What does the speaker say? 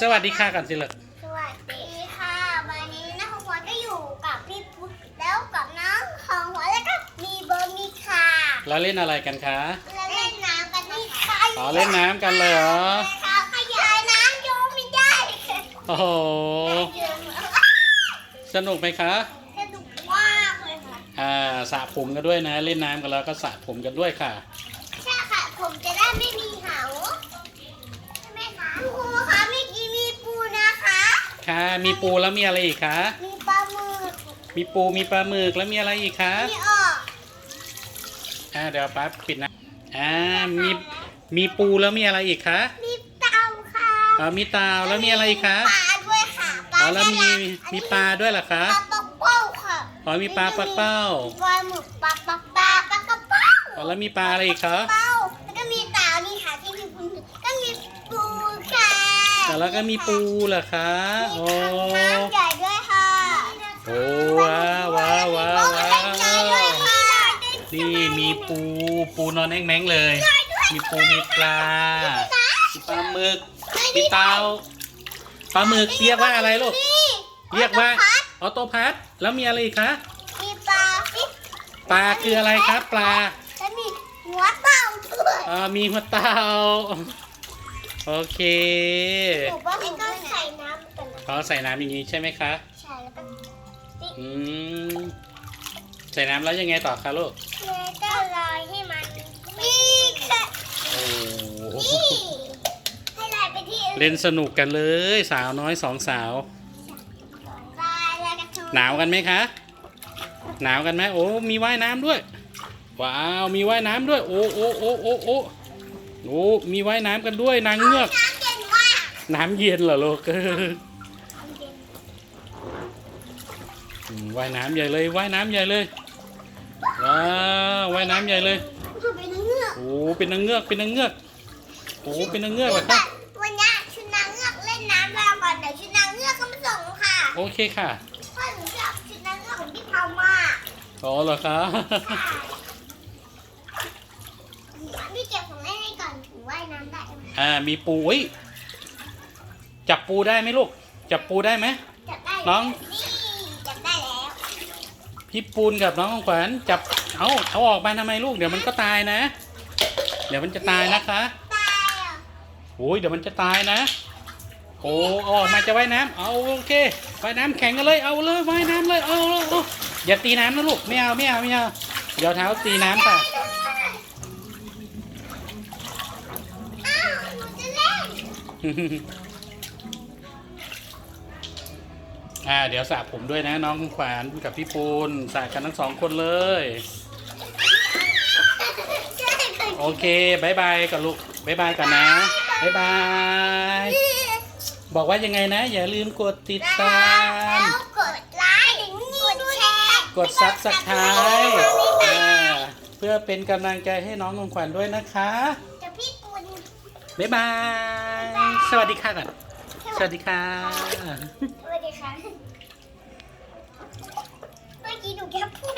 สวัสดีค่ะกันสิเลยสวัสดีค่ะ วันนี้น้องหัวก็อยู่กับพี่ปุ๊กแล้วกับน้องของหัวแล้วก็มีเบอร์มีค่ะเราเล่นอะไรกันคะเราเล่นน้ำกันนี่ค่ะอ๋อเล่นน้ำกันเลยเหรอค่ะขยายน้ำโยงไม่ได้โอ้โหสนุกไหมคะสนุกมากเลยค่ะอ่าสระผมกันด้วยนะ เล่นน้ำกันแล้วก็สระผมกันด้วยค่ะ ใช่ค่ะ ผมจะได้ไม่มีเหาใช่ไหมคะครูคะเมื่อกี้มีปูนะคะ ค่ะ มีปูแล้วมีอะไรอีกคะ มีปลาหมึกมีปูมีปลาหมึกแล้วมีอะไรอีกคะมีออกอ่าเดี๋ยวป้าปิดนะอ่ามีมีปูแล้วมีอะไรอีกคะมีเต่าค่ะอ๋อมีเตาแล้วมีอะไรอีกคะปลาด้วยค่ะปลาอ๋อแล้วมีน่ารักมีปลาด้วยเหรอคะปลาปักเป้าค่ะอ๋อมีปลาปักเป้าปลาหมึกปลาปักปลาปลากระเป้าอ๋อแล้วมีปลาอะไรอีกคะเป้าแล้วก็มีเต่านี่ค่ะที่มีปูก็มีปูค่ะ อ๋อแล้วก็มีปูเหรอคะโอ้มีถังน้ำใหญ่ด้วยค่ะโอ้ว้าวว้าวว้าวว้าวด้วยค่ะนี่มีปูปูนอนแอ้งแมงเลย มีปูมีปลามีปลาหมึกมีเตาปลาหมึกเรียกว่าอะไรลูกนี่เรียกว่าออโตพัสแล้วมีอะไรอีกคะมีปลาฟิชปลาคืออะไรครับปลาแล้วมีหัวเต่าด้วยอ่ามีหัวเต่า โอเคหนูว่ามันก็ใส่น้ำกันนะเขาใส่น้ำอย่างนี้ใช่ไหมคะ ใช่แล้วก็อืม ใส่น้ำแล้วยังไงต่อคะลูก แล้วก็ลอยให้มันนี่ค่ะโอ้นี่ให้ลอยไปที่อื่นเล่นสนุกกันเลยสาวน้อยสองสาว ลอยแล้วก็ชูหนาวกันไหมคะ หนาวกันไหมโอ้ มีว่ายน้ำด้วย ว้าว มีว่ายน้ำด้วย โอ้โอ้โอ้โอ้โอ้ โอ้มีว่ายน้ำกันด้วยนางเงือกน้ำเย็นมากน้ำเย็นเหรอลูกน้ำเย็นอืมว่ายน้ำใหญ่เลยว่ายน้ำใหญ่เลยว้าวว่ายน้ำใหญ่เลยคือเป็นเงือกโอ้เป็นนางเงือกเป็นนางเงือกโอ้เป็นนางเงือกเหรอครับวันนี้ชุดนางเงือกเล่นน้ำแล้วก่อนเดี๋ยวชุดนางเงือกก็มาส่งค่ะโอเคค่ะเพราะหนูชอบชุดนางเงือกของพี่พามากอ๋อเหรอคะพี่เก็บของ ว่ายน้ำได้ไหมอ่ามีปูเฮ้ยจับปูได้ไหมลูก จับปูได้ไหม จับได้น้อง นี่จับได้แล้วพี่ปูนกับน้องของขวัญจับเอาเอาออกมาทำไมลูกเดี๋ยวมันก็ตายนะ เดี๋ยวมันจะตายนะคะตายอะโอ้ยเดี๋ยวมันจะตายนะ โอ้เอาออกมาจะว่ายน้ำเอาโอเคว่ายน้ำแข่งกันเลยเอาเลยว่ายน้ำเลยเอาเอาเอาอย่าตีน้ำนะลูกไม่เอาไม่เอาไม่เอาเดี๋ยวเท้าตีน้ำค่ะอ้าวหนูจะเล่น อ่า เดี๋ยวสระผมด้วยนะ น้องของขวัญกับพี่ปูนสระกันทั้งสองคนเลย โอเคบายบายกับลูกบายบายกันนะบายบาย บอกว่ายังไงนะ อย่าลืมกดติดตาม แล้วกดไลค์กดแชร์กดซับสไครต์เพื่อเป็นกำลังใจให้น้องของขวัญด้วยนะคะจะพี่ปุณ บ๊ายบาย สวัสดีค่ะก่อน สวัสดีค่ะ สวัสดีค่ะ เมื่อกี้หนูแค่พูด